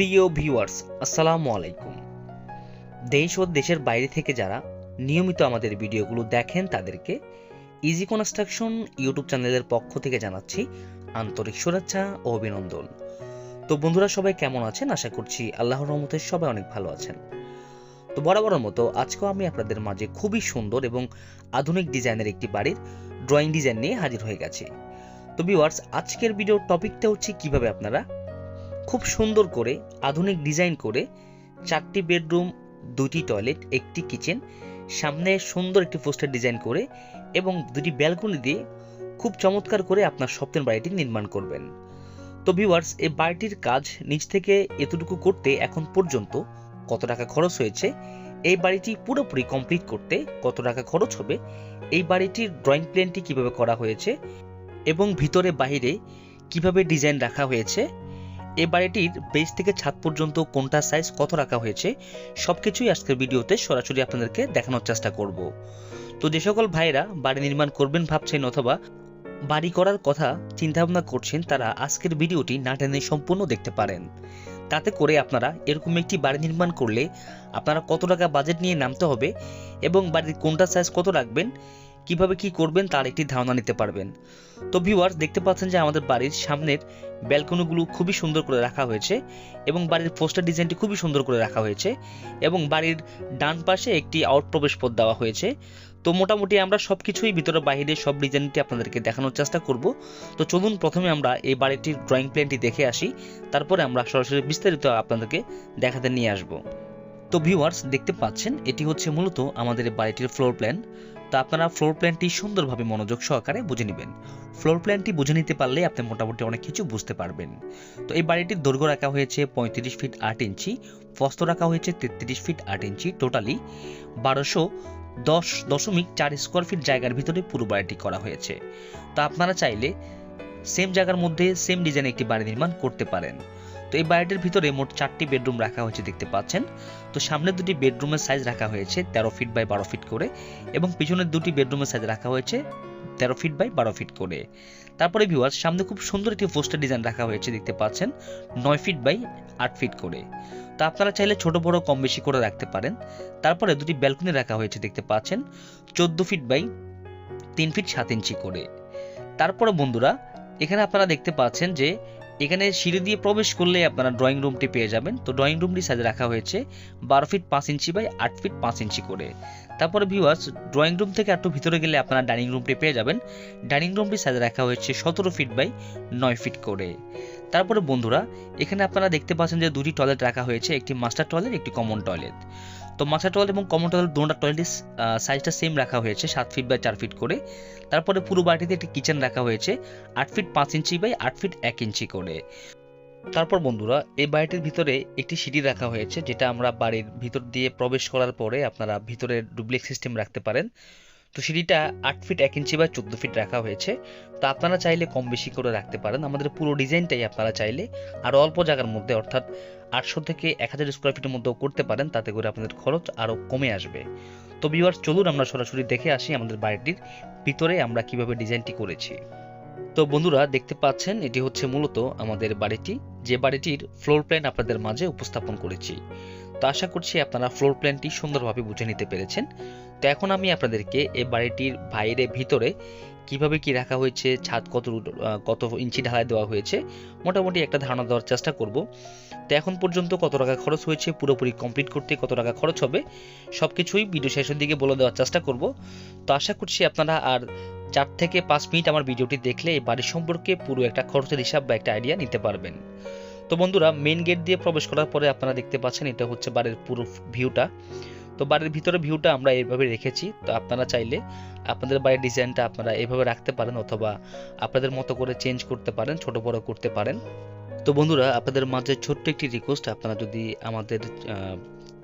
প্রিয় ভিউয়ার্স, আসসালামু আলাইকুম। দেশ ও দেশের বাইরে থেকে যারা নিয়মিত আমাদের ভিডিওগুলো দেখেন, তাদেরকে ইজি কনস্ট্রাকশন ইউটিউব চ্যানেলের পক্ষ থেকে জানাচ্ছি আন্তরিক শুভেচ্ছা ও অভিনন্দন। তো বন্ধুরা, সবাই কেমন আছেন? আশা করছি আল্লাহর রহমতে সবাই অনেক ভালো আছেন। তো বরাবরের মতো আজকেও আমি আপনাদের মাঝে খুবই সুন্দর এবং আধুনিক ডিজাইনের একটি বাড়ির ড্রয়িং ডিজাইন নিয়ে হাজির হয়ে গেছি। তো ভিউয়ার্স, আজকের ভিডিওর টপিকটা হচ্ছে কীভাবে আপনারা খুব সুন্দর করে, আধুনিক ডিজাইন করে চারটি বেডরুম, দুটি টয়লেট, একটি কিচেন, সামনে সুন্দর একটি পোস্টার ডিজাইন করে এবং দুটি ব্যালকনি দিয়ে খুব চমৎকার করে আপনার স্বপ্নের বাড়িটি নির্মাণ করবেন। তো ভিউয়ার্স এই বাড়িটির কাজ নিচ থেকে এতটুকু করতে এখন পর্যন্ত কত টাকা খরচ হয়েছে? এই বাড়িটি পুরোপুরি কমপ্লিট করতে কত টাকা খরচ হবে? এই বাড়িটির ড্রয়িং প্ল্যানটি কীভাবে করা হয়েছে? এবং ভিতরে বাইরে কীভাবে ডিজাইন রাখা হয়েছে? এই বাড়িটির বেস থেকে ছাদ পর্যন্ত কোনটা সাইজ কত রাখা হয়েছে, সবকিছুই আজকের ভিডিওতে সরাসরি আপনাদেরকে দেখানোর চেষ্টা করব। তো যে সকল ভাইরা বাড়ি নির্মাণ করবেন ভাবছেন অথবা বাড়ি করার কথা চিন্তাভাবনা করছেন, তারা আজকের ভিডিওটি না টেনে সম্পূর্ণ দেখতে পারেন। তাতে করে আপনারা এরকম একটি বাড়ি নির্মাণ করলে আপনারা কত টাকা বাজেট নিয়ে নামতে হবে এবং বাড়ির কোনটা সাইজ কত রাখবেন কীভাবে কি করবেন তার একটি ধারণা নিতে পারবেন। তো ভিউয়ার্স দেখতে পাচ্ছেন যে আমাদের বাড়ির সামনের ব্যালকনিগুলো খুবই সুন্দর করে রাখা হয়েছে এবং বাড়ির পোস্টার ডিজাইনটি খুবই সুন্দর করে রাখা হয়েছে এবং বাড়ির ডান পাশে একটি আউট প্রবেশ পথ দেওয়া হয়েছে। তো মোটামুটি আমরা সব কিছুই ভিতরে বাইরে সব ডিজাইনটি আপনাদেরকে দেখানোর চেষ্টা করব। তো চলুন প্রথমে আমরা এই বাড়িটির ড্রয়িং প্ল্যানটি দেখে আসি, তারপরে আমরা সরাসরি বিস্তারিত আপনাদেরকে দেখাতে নিয়ে আসব। তো ভিউয়ার্স দেখতে পাচ্ছেন, এটি হচ্ছে মূলত আমাদের বাড়িটির ফ্লোর প্ল্যান তো আপনারা ফ্লোর প্ল্যানটি সুন্দরভাবে মনোযোগ সহকারে বুঝে নেবেন। ফ্লোর প্ল্যানটি বুঝে নিতে পারলে আপনি মোটামুটি অনেক কিছু বুঝতে পারবেন। তো এই বাড়িটির দৈর্ঘ্য রাখা হয়েছে পঁয়ত্রিশ ফিট আট ইঞ্চি প্রস্থ রাখা হয়েছে তেত্রিশ ফিট আট ইঞ্চি টোটালি। বারোশো দশ দশমিক চার স্কোয়ার ফিট জায়গার ভিতরে পুরো বাড়িটি করা হয়েছে। তা আপনারা চাইলে সেম জায়গার মধ্যে সেম ডিজাইনে একটি বাড়ি নির্মাণ করতে পারেন। তো এই বাড়িটির ভিতরে মোট চারটি বেডরুম রাখা হয়েছে দেখতে পাচ্ছেন। তো সামনের দুটি বেডরুমের সাইজ রাখা হয়েছে তেরো ফিট বাই বারো ফিট করে এবং পিছনের দুটি বেডরুমের সাইজ রাখা হয়েছে তেরো ফিট বাই বারো ফিট করে। তারপরে ভিউয়ার সামনে খুব সুন্দর একটি পোস্টার ডিজাইন রাখা হয়েছে দেখতে পাচ্ছেন, নয় ফিট বাই আট ফিট করে। তো আপনারা চাইলে ছোট, বড়, কম বেশি করে রাখতে পারেন। তারপরে দুটি ব্যালকনি রাখা হয়েছে দেখতে পাচ্ছেন, চোদ্দ ফিট বাই তিন ফিট সাত ইঞ্চি করে। তারপরে বন্ধুরা, এখানে আপনারা দেখতে পাচ্ছেন যে এখানে সিঁড়ি দিয়ে প্রবেশ করলে আপনারা ড্রয়িং রুমটি পেয়ে যাবেন। তো ড্রয়িং রুমটি সাজে রাখা হয়েছে বারো ফিট পাঁচ ইঞ্চি বাই আট ফিট পাঁচ ইঞ্চি করে। তারপরে ভিউয়ার্স ড্রয়িং রুম থেকে একটু ভিতরে গেলে আপনারা ডাইনিং রুমটি পেয়ে যাবেন। ডাইনিং রুমটি সাজে রাখা হয়েছে সতেরো ফিট বাই নয় ফিট করে। তারপরে বন্ধুরা, এখানে আপনারা দেখতে পাচ্ছেন যে দুটি টয়লেট রাখা হয়েছে, একটি মাস্টার টয়লেট একটি কমন টয়লেট তো মাথা টোয়াল এবং কমন টোয়াল দুটা টয়লেট সাইজটা সেম রাখা হয়েছে, সাত ফিট বাই চার ফিট করে। তারপরে পুরো বাড়িতে একটি কিচেন রাখা হয়েছে, আট ফিট পাঁচ ইঞ্চি বাই আট ফিট এক ইঞ্চি করে। তারপর বন্ধুরা, এই বাড়িটির ভিতরে একটি সিঁড়ি রাখা হয়েছে, যেটা আমরা বাড়ির ভিতর দিয়ে প্রবেশ করার পরে আপনারা ভিতরে ডুপ্লেক্স সিস্টেম রাখতে পারেন। তো সিঁড়িটা আট ফিট এক ইঞ্চি বা চোদ্দ ফিট রাখা হয়েছে। তো আপনারা চাইলে কম বেশি করে রাখতে পারেন। আমাদের পুরো ডিজাইনটাই আপনারা চাইলে আরও অল্প জায়গার মধ্যে, অর্থাৎ আটশো থেকে এক হাজার স্কোয়ার ফিটের মধ্যেও করতে পারেন। তাতে করে আপনাদের খরচ আরও কমে আসবে। তো ভিউয়ার্স চলুন আমরা সরাসরি দেখে আসি আমাদের বাড়িটির ভিতরে আমরা কীভাবে ডিজাইনটি করেছি। তো বন্ধুরা, দেখতে পাচ্ছেন, এটি হচ্ছে মূলত আমাদের বাড়িটি। যে বাড়িটির ফ্লোর প্ল্যান আপনাদের মাঝে উপস্থাপন করেছি। তো আশা করছি আপনারা ফ্লোর প্ল্যানটি সুন্দরভাবে বুঝে নিতে পেরেছেন। তো এখন আমি আপনাদেরকে এই বাড়িটির বাইরে ভিতরে কীভাবে কি রাখা হয়েছে, ছাদ কত কত ইঞ্চি ঢালাই দেওয়া হয়েছে, মোটামুটি একটা ধারণা দেওয়ার চেষ্টা করব। তো এখন পর্যন্ত কত টাকা খরচ হয়েছে, পুরোপুরি কমপ্লিট করতে কত টাকা খরচ হবে সব কিছুই ভিডিও শেষের দিকে বলে দেওয়ার চেষ্টা করব। তো আশা করছি আপনারা আর চার থেকে পাঁচ মিনিট আমার ভিডিওটি দেখলে এই বাড়ি সম্পর্কে পুরো একটা খরচের হিসাব বা একটা আইডিয়া নিতে পারবেন। তো বন্ধুরা মেন গেট দিয়ে প্রবেশ করার পরে আপনারা দেখতে পাচ্ছেন এটা হচ্ছে বাড়ির পুরো ভিউটা তো বাড়ির ভিতরে ভিউটা আমরা এইভাবে রেখেছি। তো আপনারা চাইলে আপনাদের বাড়ির ডিজাইনটা আপনারা এভাবে রাখতে পারেন অথবা আপনাদের মতো করে চেঞ্জ করতে পারেন, ছোট বড় করতে পারেন। তো বন্ধুরা, আপনাদের মাঝে ছোট্ট একটি রিকোয়েস্ট আপনারা যদি আমাদের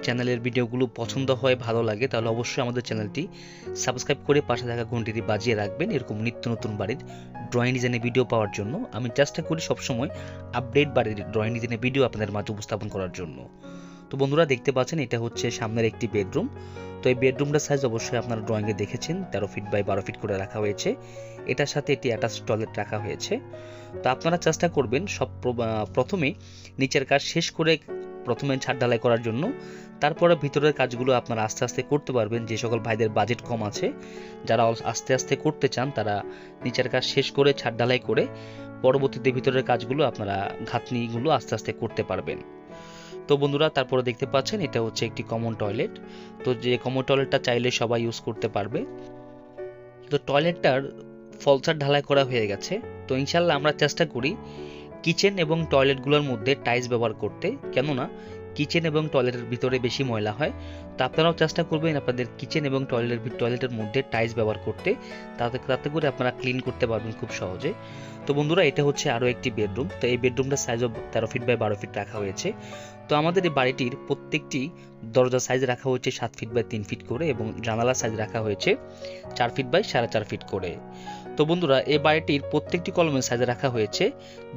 চ্যানেলের ভিডিওগুলো পছন্দ হয়, ভালো লাগে, তাহলে অবশ্যই আমাদের চ্যানেলটি সাবস্ক্রাইব করে পাশে থাকা ঘন্টিটি বাজিয়ে রাখবেন এরকম নিত্য নতুন বাড়ির ড্রয়িং ডিজাইনের ভিডিও পাওয়ার জন্য। আমি চেষ্টা করি সবসময় আপডেট বাড়ির ড্রয়িং ডিজাইনের ভিডিও আপনাদের মাঝে উপস্থাপন করার জন্য। তো বন্ধুরা, দেখতে পাচ্ছেন, এটা হচ্ছে সামনের একটি বেডরুম তো এই বেডরুমটার সাইজ অবশ্যই আপনারা ড্রয়িংয়ে দেখেছেন, তেরো ফিট বাই বারো ফিট করে রাখা হয়েছে। এটার সাথে এটি অ্যাটাচ টয়লেট রাখা হয়েছে। তো আপনারা চেষ্টা করবেন সব প্রথমে নিচের কাজ শেষ করে প্রথমে ছাদ ঢালাই করার জন্য। তারপরে ভিতরের কাজগুলো আপনারা আস্তে আস্তে করতে পারবেন, যে সকল ভাইদের বাজেট কম আছে। যারা আস্তে আস্তে করতে চান, তারা নিচের কাজ শেষ করে ছাদ ঢালাই করে পরবর্তীতে ভিতরের কাজগুলো আপনারা ঘাতনিগুলো আস্তে আস্তে করতে পারবেন। তো বন্ধুরা, তারপরে দেখতে পাচ্ছেন এটা হচ্ছে একটি কমন টয়লেট তো যে কমন টয়লেটটা চাইলে সবাই ইউজ করতে পারবে। তো টয়লেটটার ফলসার ঢালাই করা হয়ে গেছে। তো ইনশাল্লাহ আমরা চেষ্টা করি কিচেন এবং টয়লেটগুলোর মধ্যে টাইলস ব্যবহার করতে। কেননা কিচেন এবং টয়লেটের ভিতরে বেশি ময়লা হয়। তো আপনারাও চেষ্টা করবেন আপনাদের কিচেন এবং টয়লেটের টয়লেটের মধ্যে টাইলস ব্যবহার করতে। তাতে তাতে করে আপনারা ক্লিন করতে পারবেন খুব সহজে। তো বন্ধুরা, এটা হচ্ছে আরও একটি বেডরুম তো এই বেডরুমটার সাইজও তেরো ফিট বাই বারো ফিট রাখা হয়েছে। তো আমাদের এই বাড়িটির প্রত্যেকটি দরজার সাইজ রাখা হয়েছে সাত ফিট বাই তিন ফিট করে এবং জানালার সাইজ রাখা হয়েছে চার ফিট বাই সাড়ে চার ফিট করে। তো বন্ধুরা, এই বাড়িটির প্রত্যেকটি কলমের সাইজ রাখা হয়েছে।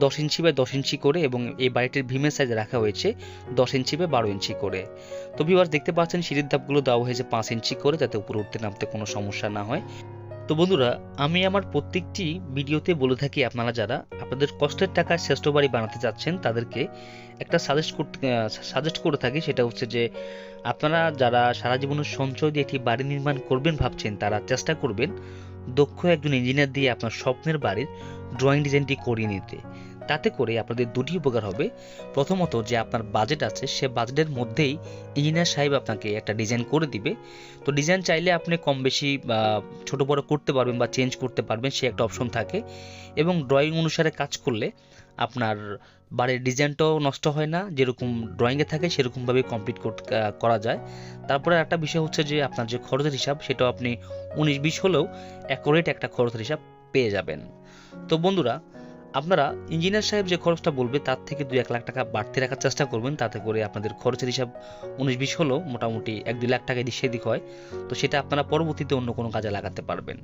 দশ ইঞ্চি বাই দশ ইঞ্চি করে এবং এই বাড়িটির ভীমের সাইজ রাখা হয়েছে দশ ইঞ্চি বাই বারো ইঞ্চি করে। তো ভিউয়ার্স দেখতে পাচ্ছেন, সিঁড়ির ধাপগুলো দেওয়া হয়েছে পাঁচ ইঞ্চি করে যাতে উপরে উঠতে নামতে কোনো সমস্যা না হয়। তো বন্ধুরা, আমি আমার প্রত্যেকটি ভিডিওতে বলে থাকি আপনারা যারা, আপনাদের কষ্টের টাকায় শ্রেষ্ঠ বাড়ি বানাতে যাচ্ছেন, তাদেরকে একটা সাজেস্ট করতে সাজেস্ট করে থাকি, সেটা হচ্ছে যে, আপনারা যারা সারা জীবনের সঞ্চয় দিয়ে একটি বাড়ি নির্মাণ করবেন ভাবছেন, তারা চেষ্টা করবেন দক্ষ একজন ইঞ্জিনিয়ার দিয়ে আপনার স্বপ্নের বাড়ির ড্রয়িং ডিজাইনটি করিয়ে নিতে। তাতে করে আপনাদের দুটি উপকার হবে। প্রথমত যে আপনার বাজেট আছে, সে বাজেটের মধ্যেই ইঞ্জিনিয়ার সাহেব আপনাকে একটা ডিজাইন করে দিবে। তো ডিজাইন চাইলে আপনি কম বেশি ছোট বড় করতে পারবেন বা চেঞ্জ করতে পারবেন, সে একটা অপশন থাকে। এবং ড্রয়িং অনুসারে কাজ করলে আপনার বাড়ির ডিজাইনটাও নষ্ট হয় না, যেরকম ড্রয়িংয়ে থাকে সেরকমভাবে কমপ্লিট করা যায়। তারপরে একটা বিষয় হচ্ছে যে আপনার যে খরচের হিসাব, সেটাও আপনি উনিশ বিশ হলেও অ্যাকোরেট একটা খরচের হিসাব পেয়ে যাবেন। তো বন্ধুরা আপনারা ইঞ্জিনিয়ার সাহেব যে খরচটা বলবে, তার থেকে দুই এক লাখ টাকা বাড়তি রাখার চেষ্টা করবেন। তাতে করে আপনাদের খরচের হিসাব উনিশ বিশ হলেও মোটামুটি এক দুই লাখ টাকা এদিক সেদিক হয়। তো সেটা আপনারা পরবর্তীতে অন্য কোনো কাজে লাগাতে পারবেন।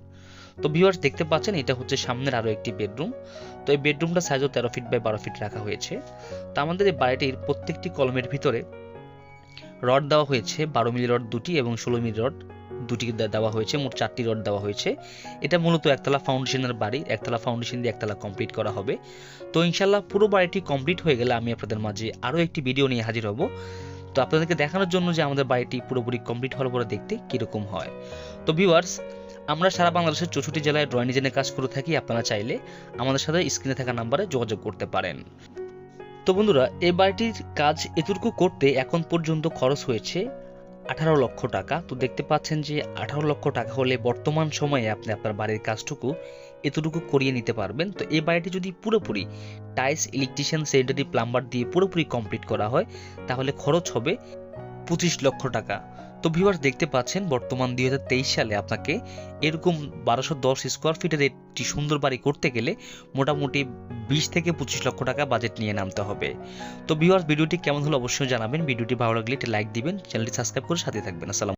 তো ভিউয়ার্স দেখতে পাচ্ছেন, এটা হচ্ছে সামনের আরও একটি বেডরুম তো এই বেডরুমটা সাইজও তেরো ফিট বাই বারো ফিট রাখা হয়েছে। তো আমাদের এই বাড়িটির প্রত্যেকটি কলমের ভিতরে রড দেওয়া হয়েছে, বারো মিলি রড দুটি এবং ষোলো মিলি রড। দুটি দেওয়া হয়েছে, মোট চারটি রড দেওয়া হয়েছে। এটা মূলত একতলা ফাউন্ডেশনের বাড়ি, একতলা ফাউন্ডেশন দিয়ে একতলা কমপ্লিট করা হবে। তো ইনশাল্লাহ পুরো বাড়িটি কমপ্লিট হয়ে গেলে আমি আপনাদের মাঝে আরও একটি ভিডিও নিয়ে হাজির হব। তো আপনাদেরকে দেখানোর জন্য যে আমাদের বাড়িটি পুরোপুরি কমপ্লিট হওয়ার পরে দেখতে কীরকম হয়। তো ভিউয়ার্স আমরা সারা বাংলাদেশের চৌষট্টি জেলায় ড্রয়িং ডিজাইনের কাজ করে থাকি, আপনারা চাইলে আমাদের সাথে স্ক্রিনে থাকা নাম্বারে যোগাযোগ করতে পারেন। তো বন্ধুরা এ বাড়িটির কাজ এতটুকু করতে এখন পর্যন্ত খরচ হয়েছে আঠারো লক্ষ টাকা। তো দেখতে পাচ্ছেন যে আঠারো লক্ষ টাকা হলে বর্তমান সময়ে আপনি আপনার বাড়ির কাজটুকু এতটুকু করিয়ে নিতে পারবেন। তো এই বাড়িটি যদি পুরোপুরি টাইলস, ইলেকট্রিশিয়ান সেন্টারি প্লাম্বার দিয়ে পুরোপুরি কমপ্লিট করা হয়, তাহলে খরচ হবে পঁচিশ লক্ষ টাকা। তো ভিউয়ার্স দেখতে পাচ্ছেন, বর্তমান দুই হাজার তেইশ সালে আপনাকে এরকম বারোশো দশ স্কোয়ার ফিটের একটি সুন্দর বাড়ি করতে গেলে মোটামুটি বিশ থেকে পঁচিশ লক্ষ টাকা বাজেট নিয়ে নামতে হবে। তো ভিউয়ার্স ভিডিওটি কেমন হলো অবশ্যই জানাবেন। ভিডিওটি ভালো লাগলে একটি লাইক দিবেন, চ্যানেলটি সাবস্ক্রাইব করে সাথে থাকবেন। আসসালাম